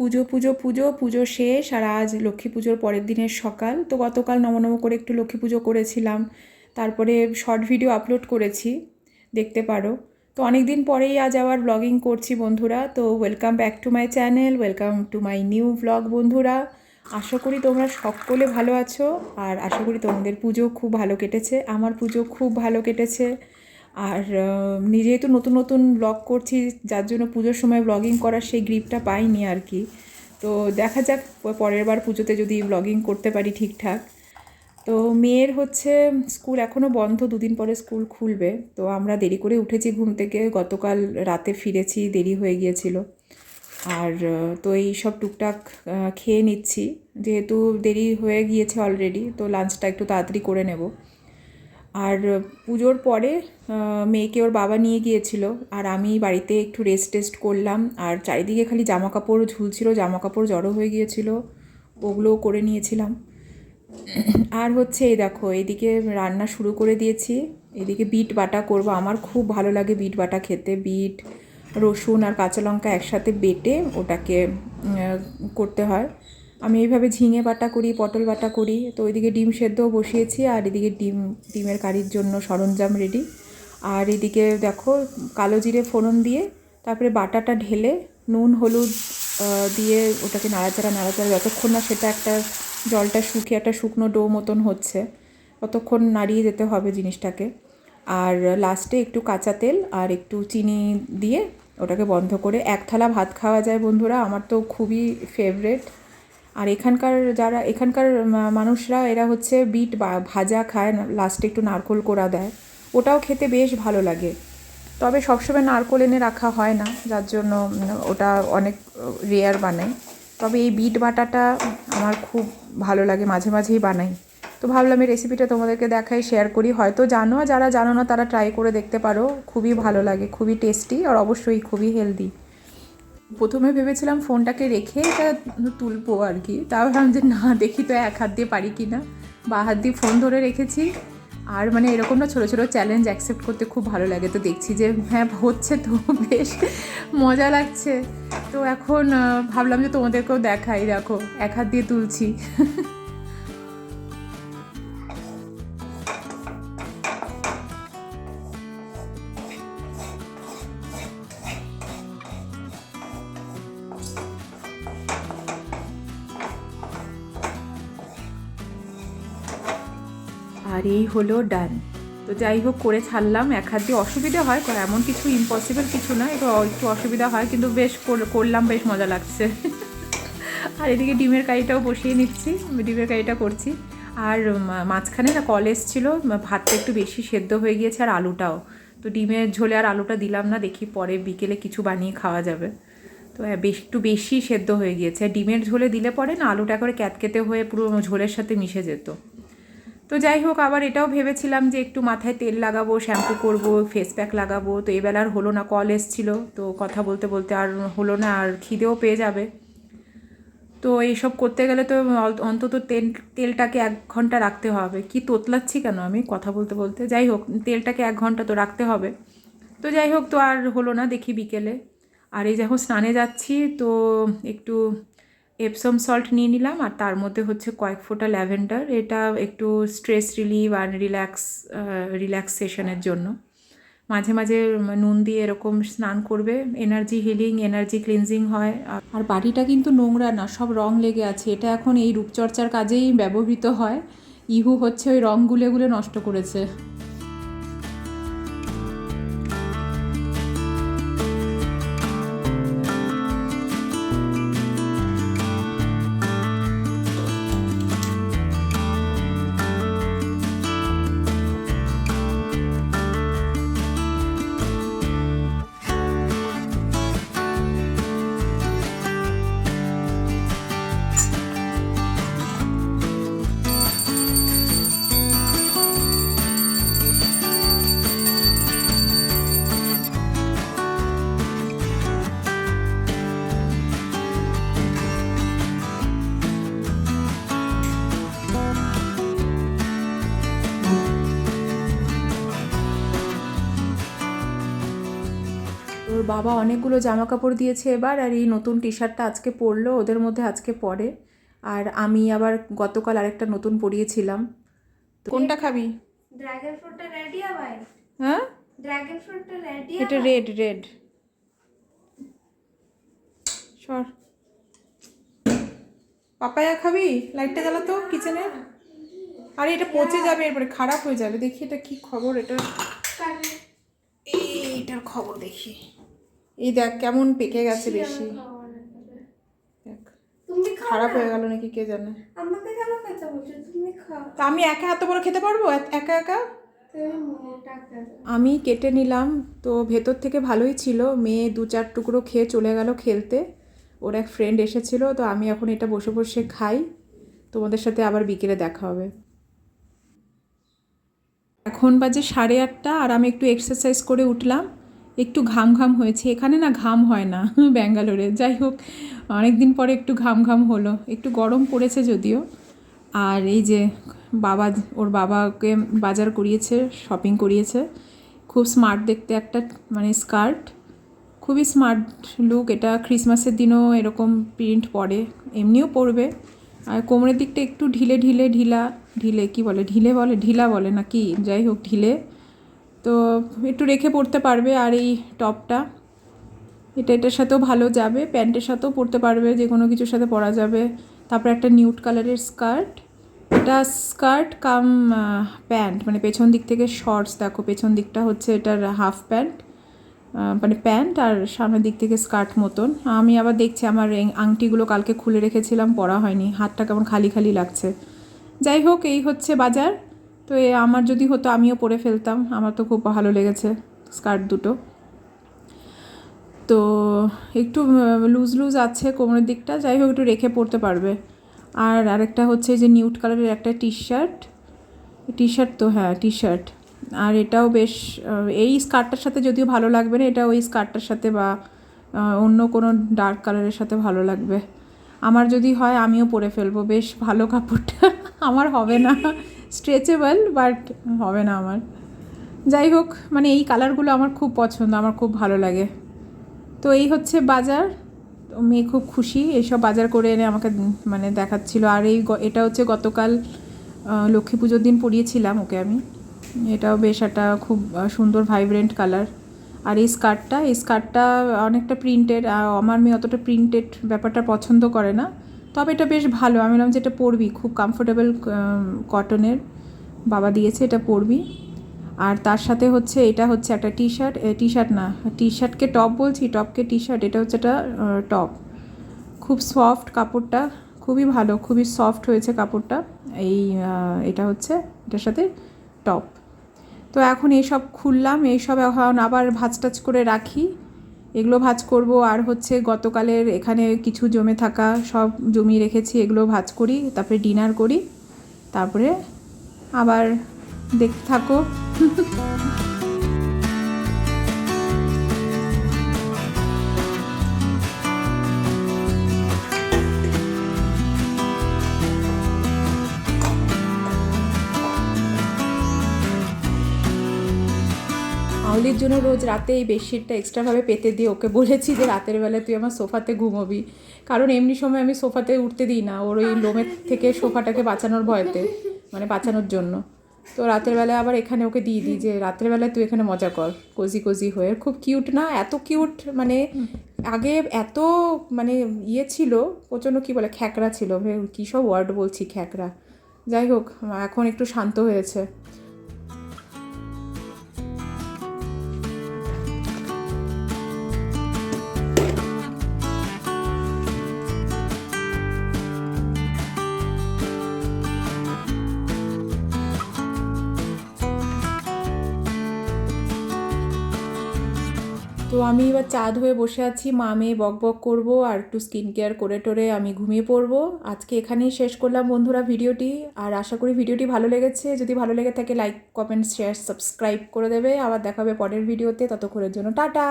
পুজো পুজো পুজো পুজো শেষ আর আজ লক্ষ্মী পুজোর পরের দিনের সকাল। তো গতকাল নমনম করে একটু লক্ষ্মী পুজো করেছিলাম। তারপরে শর্ট ভিডিও আপলোড করেছি, দেখতে পারো। তো অনেক দিন পরেই আজ আবার ব্লগিং করছি বন্ধুরা। তো welcome back to my channel welcome to my new blog বন্ধুরা। আশা করি তোমরা সকলে ভালো আছো আর আশা করি তোমাদের পুজো খুব ভালো কেটেছে। আমার পুজো খুব ভালো কেটেছে। আর নিজেই তো নতুন নতুন ব্লগ করছি, যার জন্য পুজোর সময় ব্লগিং করার সেই গ্রিপটা পাইনি আর কি। তো দেখা যাক, পরের বার পুজোতে যদি ব্লগিং করতে পারি ঠিকঠাক। তো মেয়ের হচ্ছে স্কুল এখনও বন্ধ, দুদিন পরে স্কুল খুলবে। তো আমরা দেরি করে উঠেছি ঘুম থেকে, গতকাল রাতে ফিরেছি, দেরি হয়ে গিয়েছিল। আর, তো এই সব টুকটাক খেয়ে নিচ্ছি। যেহেতু দেরি হয়ে গিয়েছে অলরেডি তো লাঞ্চটা একটু তাড়াতাড়ি করে নেব। আর পুজোর পরে মেয়েকে ওর বাবা নিয়ে গিয়েছিল। আর আমি বাড়িতে একটু রেস্ট টেস্ট করলাম। আর চারিদিকে খালি জামা কাপড় ঝুলছিল জামা কাপড় জড়ো হয়ে গিয়েছিল। ওগুলোও করে নিয়েছিলাম। আর হচ্ছে এই দেখো, এদিকে রান্না শুরু করে দিয়েছি। এদিকে বিট বাটা করব। আমার খুব ভালো লাগে বিট বাটা খেতে। বিট, রসুন আর কাঁচা লঙ্কা একসাথে বেটে ওটাকে করতে হয়। আমি এইভাবে ঝিঙে বাটা করি, পটল বাটা করি। তো ওইদিকে ডিম সেদ্ধও বসিয়েছি আর এদিকে ডিম, ডিমের কারির জন্য সরঞ্জাম রেডি আর এদিকে দেখো, কালো জিরে ফোড়ন দিয়ে তারপরে বাটাটা ঢেলে নুন, হলুদ দিয়ে ওটাকে নাড়াচাড়া নাড়াচাড়া যতক্ষণ না সেটা একটা জলটা শুকিয়ে একটা শুকনো ডো মতন হচ্ছে, ততক্ষণ নাড়িয়ে যেতে হবে জিনিসটাকে। আর লাস্টে একটু কাঁচা তেল আর একটু চিনি দিয়ে ওটাকে বন্ধ করে এক থালা ভাত খাওয়া যায় বন্ধুরা, আমার তো খুবই ফেভারেট আর এখানকার যারা, এখানকার মানুষরা, এরা হচ্ছে বিট বা ভাজা খায় লাস্টে একটু নারকোল কোড়া দেয়। ওটাও খেতে বেশ ভালো লাগে। তবে সবসময় নারকোল এনে রাখা হয় না, যার জন্য ওটা অনেক রেয়ার বানাই তবে এই বিট বাটাটা আমার খুব ভালো লাগে, মাঝে মাঝেই বানাই। তো ভাবলাম এই রেসিপিটা তোমাদেরকে দেখাই শেয়ার করি। হয়তো জানো যারা জানো না, তারা ট্রাই করে দেখতে পারো। খুবই ভালো লাগে, খুবই টেস্টি আর অবশ্যই খুবই হেলদি প্রথমে ভেবেছিলাম ফোনটাকে রেখে এটা তুলবো আর কি। তাও ভাবলাম যে না, দেখি তো এক হাত দিয়ে পারি কি না বা হাত দিয়ে ফোন ধরে রেখেছি। আর মানে এরকম না, ছোটো ছোটো চ্যালেঞ্জ অ্যাকসেপ্ট করতে খুব ভালো লাগে। তো দেখছি যে হ্যাঁ হচ্ছে তো, বেশ মজা লাগছে। তো এখন ভাবলাম যে তোমাদেরকেও দেখাই, দেখো, এক হাত দিয়ে তুলছি। আর এই হলো ডান তো যাই হোক, করে ছাড়লাম। এক হাত দিয়ে অসুবিধা হয় কারণ এমন কিছু ইম্পসিবল কিছু না একটু একটু অসুবিধা হয়, কিন্তু বেশ করলাম, বেশ মজা লাগছে। আর এদিকে ডিমের কারিটাও বসিয়ে নিচ্ছি। ডিমের কারিটা করছি। আর মাঝখানে না কল এসছিল ভাতটা একটু বেশি সেদ্ধ হয়ে গিয়েছে আর আলুটাও। তো ডিমের ঝোলে আর আলুটা দিলাম না, দেখি পরে বিকেলে কিছু বানিয়ে খাওয়া যাবে। তো বেশ, একটু বেশি সেদ্ধ হয়ে গিয়েছে। ডিমের ঝোলে দিলে পরে না, আলুটা করে ক্যাতকেতে হয়ে পুরো ঝোলের সাথে মিশে যেত। তো যাই হোক, আবার এটাও ভেবেছিলাম যে একটু মাথায় তেল লাগাবো, শ্যাম্পু করব ফেস প্যাক লাগাবো। তো এবেলার হলো না কল এসছিল। তো কথা বলতে বলতে আর হলো না, আর খিদেও পেয়ে যাবে। তো এইসব করতে গেলে তো অন্তত তেল, তেলটাকে এক ঘণ্টা রাখতে হবে। কি তোতলাচ্ছি কেন আমি? কথা বলতে বলতে। যাই হোক, তেলটাকে এক ঘণ্টা তো রাখতে হবে। তো যাই হোক, তো আর হলো না, দেখি বিকেলে। আর এই যখন স্নানে যাচ্ছি, তো একটু এপসম সল্ট নিয়ে নিলাম, আর তার মধ্যে হচ্ছে কয়েক ফোঁটা ল্যাভেন্ডার। এটা একটু স্ট্রেস রিলিভ আর রিল্যাক্স রিল্যাক্সেশনের জন্য। মাঝে মাঝে নুন দিয়ে এরকম স্নান করবে এনার্জি হিলিং এনার্জি ক্লিনজিং হয়। আর বাড়িটা কিন্তু নোংরা না, সব রং লেগে আছে। এটা এখন এই রূপচর্চার কাজেই ব্যবহৃত হয়। ইহু হচ্ছে ওই রং গুলে নষ্ট করেছে। ওর বাবা অনেকগুলো জামা কাপড় দিয়েছে এবার আর এই নতুন টি শার্টটা আজকে পরলো ওদের মধ্যে আজকে পরে। আর আমি আবার গতকাল আরেকটা নতুন পরিয়েছিলাম। কোনটা খাবি? ড্রাগন ফ্রুটটা রেডি আবার হ্যাঁ? ড্রাগন ফ্রুটটা রেডি এটা রেড রেড সর। পাপায়া খাবি? লাইটটা জ্বালা জ্বালাতো কিচেনে আরে এটা পচে যাবে এরপরে খারাপ হয়ে যাবে। দেখি এটা কি খবর এটা এইটার খবর দেখি। এই দেখ কেমন পেকে গেছে বেশি। খারাপ হয়ে গেল নাকি কে জানে? আমি একা এত বড় খেতে পারব? একা একা? আমি কেটে নিলাম তো ভেতর থেকে ভালোই ছিল। মেয়ে দু চার টুকরো খেয়ে চলে গেল খেলতে। ওর এক ফ্রেন্ড এসেছিল তো আমি এখন এটা বসে বসে খাই। তোমাদের সাথে আবার বিকেলে দেখা হবে। এখন বাজে সাড়ে আটটা আর আমি একটু এক্সারসাইজ করে উঠলাম। একটু ঘাম ঘাম হয়েছে। এখানে না ঘাম হয় না, ব্যাঙ্গালোরে। যাই হোক অনেক দিন পরে একটু ঘাম ঘাম হলো। একটু গরম পড়েছে যদিও। আর এই যে বাবা, ওর বাবাকে বাজার করিয়েছে শপিং করিয়েছে। খুব স্মার্ট দেখতে একটা মানে স্কার্ট খুবই স্মার্ট লুক এটা ক্রিসমাসের দিনও এরকম প্রিন্ট পরে এমনিও পরবে। আর কোমরের দিকটা একটু ঢিলে ঢিলে, ঢিলা। ঢিলে কি বলে? ঢিলে বলে? ঢিলা বলে না কি? যাই হোক, ঢিলে। তো একটু রেখে পরতে পারবে আর এই টপটা। এটা, এটার সাথেও ভালো যাবে, প্যান্টের সাথেও পরতে পারবে, যে কোনো কিছুর সাথে পরা যাবে। তারপর একটা নিউট কালারের স্কার্ট। এটা স্কার্ট কাম প্যান্ট মানে পেছন দিক থেকে শর্টস, দেখো, পেছন দিকটা হচ্ছে এটার হাফ প্যান্ট মানে প্যান্ট, আর সামনের দিক থেকে স্কার্ট মতন। আমি আবার দেখছি, আমার আংটিগুলো কালকে খুলে রেখেছিলাম, পরা হয়নি। হাতটা কেমন খালি খালি লাগছে। যাই হোক, এই হচ্ছে বাজার। তো এ আমার যদি হতো, আমিও পরে ফেলতাম। আমার তো খুব ভালো লেগেছে স্কার্ট দুটো। তো একটু লুজ লুজ আছে কোমরের দিকটা, যাই হোক একটু রেখে পরতে পারবে। আর আরেকটা হচ্ছে যে নিউট কালারের একটা টি শার্ট টি শার্ট তো হ্যাঁ টি শার্ট আর এটাও বেশ এই স্কার্টটার সাথে যদিও ভালো লাগবে না, এটা ওই স্কার্টটার সাথে বা অন্য কোনো ডার্ক কালারের সাথে ভালো লাগবে। আমার যদি হয়, আমিও পরে ফেলব। বেশ ভালো কাপড়টা, আমার হবে না। স্ট্রেচেবল, বাট হবে না আমার। যাই হোক মানে এই কালারগুলো আমার খুব পছন্দ, আমার খুব ভালো লাগে। তো এই হচ্ছে বাজার। মেয়ে খুব খুশি এইসব বাজার করে এনে আমাকে মানে দেখাচ্ছিল। আর এই এটা হচ্ছে গতকাল লক্ষ্মী পুজোর দিন পরিয়েছিলাম ওকে আমি। এটাও বেশ একটা খুব সুন্দর ভাইব্রেন্ট কালার আর এই স্কার্টটা এই স্কার্টটা অনেকটা প্রিন্টেড আর আমার মেয়ে অতটা প্রিন্টেড ব্যাপারটা পছন্দ করে না। তবে এটা বেশ ভালো। আমি বললাম যে এটা পরবি। খুব কমফোর্টেবল কটনের বাবা দিয়েছে এটা পরবি। আর তার সাথে হচ্ছে, এটা হচ্ছে একটা টি শার্ট টি শার্ট না টি শার্টকে টপ বলছি, টপকে টি শার্ট এটা হচ্ছে একটা টপ খুব সফট কাপড়টা, খুবই ভালো, খুবই সফট হয়েছে কাপড়টা। এই এটা হচ্ছে, এটার সাথে টপ তো এখন এইসব খুললাম, এইসব এখন আবার ভাজ টাজ করে রাখি। এগুলো ভাজ করব। আর হচ্ছে গতকালের এখানে কিছু জমে থাকা সব জমি রেখেছি, এগুলো ভাজ করি, তারপরে ডিনার করি, তারপরে আবার দেখতে থাকো। আউলির জন্য রোজ রাতে এই বেডশিটটা এক্সট্রাভাবে পেতে দিয়ে ওকে বলেছি যে রাতের বেলা তুই আমার সোফাতে ঘুমোবি। কারণ এমনি সময় আমি সোফাতে উঠতে দিই না, ওর ওই লোমের থেকে সোফাটাকে বাঁচানোর ভয়তে মানে বাঁচানোর জন্য। তো রাতের বেলায় আবার এখানে ওকে দিয়ে দিই যে, রাতের বেলায় তুই এখানে মজা কর কোজি কোজি হয়ে। খুব কিউট না, এত কিউট মানে আগে এত মানে ইয়ে ছিল, প্রচণ্ড কী বলে, খ্যাকড়া ছিল। কী সব ওয়ার্ড বলছি, খ্যাকড়া। যাই হোক, এখন একটু শান্ত হয়েছে। আমি এবার চা ধুয়ে বসে আছি। মা মেয়ে বক বক করব আর একটু স্কিন কেয়ার করে টোরে আমি ঘুমিয়ে পড়ব। আজকে এখানেই শেষ করলাম বন্ধুরা ভিডিওটি। আর আশা করি ভিডিওটি ভালো লেগেছে। যদি ভালো লেগে থাকে লাইক কমেন্ট শেয়ার সাবস্ক্রাইব করে দেবে। আবার দেখাবে পরের ভিডিওতে। ততক্ষণের জন্য টাটা!